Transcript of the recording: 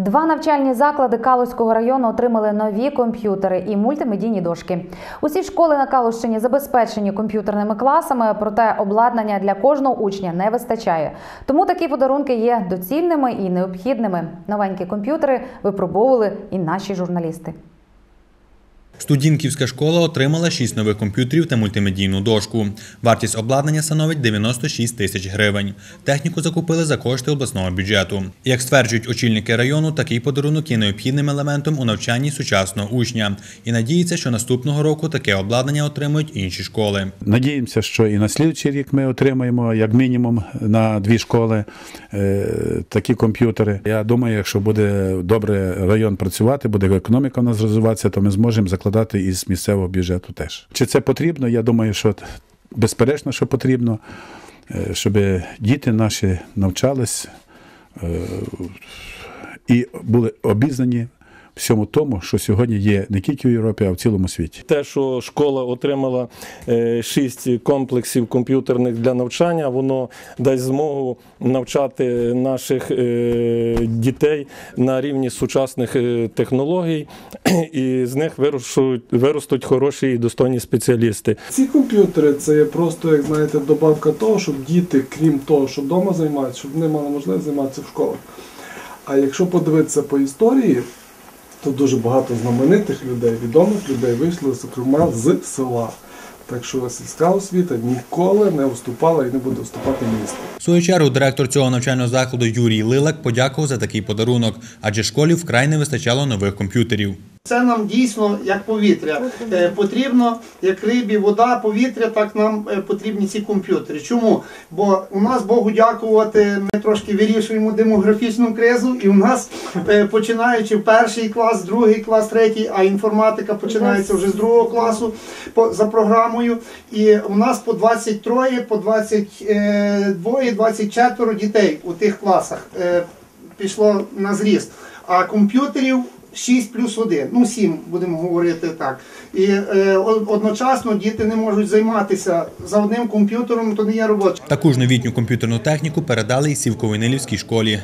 Два навчальні заклади Калузького району отримали нові комп'ютери і мультимедійні дошки. Усі школи на Калущині забезпечені комп'ютерними класами, проте обладнання для кожного учня не вистачає. Тому такі подарунки є доцільними і необхідними. Новенькі комп'ютери випробовували і наші журналісти. Студінківська школа отримала 6 нових комп'ютерів та мультимедійну дошку. Вартість обладнання становить 96 тисяч гривень. Техніку закупили за кошти обласного бюджету. Як стверджують очільники району, такий подарунок є необхідним елементом у навчанні сучасного учня і надіється, що наступного року таке обладнання отримують інші школи. Надіємося, що і на слідчий рік ми отримаємо як мінімум на дві школи е, такі комп'ютери. Я думаю, якщо буде добре район працювати, буде економіка у нас розвиватися, то ми зможемо закладати із місцевого бюджету теж. Чи це потрібно? Я думаю, що безперечно, що потрібно, е, щоб діти наші навчались е, і були обізнані всьому тому, що сьогодні є не тільки в Європі, а в цілому світі. Те, що школа отримала е, шість комплексів комп'ютерних для навчання, воно дасть змогу навчати наших е, дітей на рівні сучасних е, технологій, і з них виростуть, виростуть хороші і достойні спеціалісти. Ці комп'ютери це є просто, як знаєте, добавка того, щоб діти, крім того, що вдома займаються, щоб вони мали можливість займатися в школах. А якщо подивитися по історії, то дуже багато знаменитих людей, відомих людей вийшли, зокрема, з села. Так що сільська освіта ніколи не вступала і не буде вступати місто. В свою чергу директор цього навчального закладу Юрій Лилак подякував за такий подарунок, адже школі вкрай не вистачало нових комп'ютерів. Це нам дійсно як повітря е, потрібно, як рибі, вода, повітря, так нам е, потрібні ці комп'ютери. Чому? Бо у нас Богу дякувати, ми трошки вирішуємо демографічну кризу, і у нас е, починаючи перший клас, другий клас, третій, а інформатика починається вже з другого класу за програмою. І у нас по 23, по 22, 24 дітей у тих класах пішло на зріст. А комп'ютерів 6 плюс 1, ну 7, будемо говорити так. І е, одночасно діти не можуть займатися за одним комп'ютером, то не є робота. Таку ж новітню комп'ютерну техніку передали і Сівково-Нилівській школі.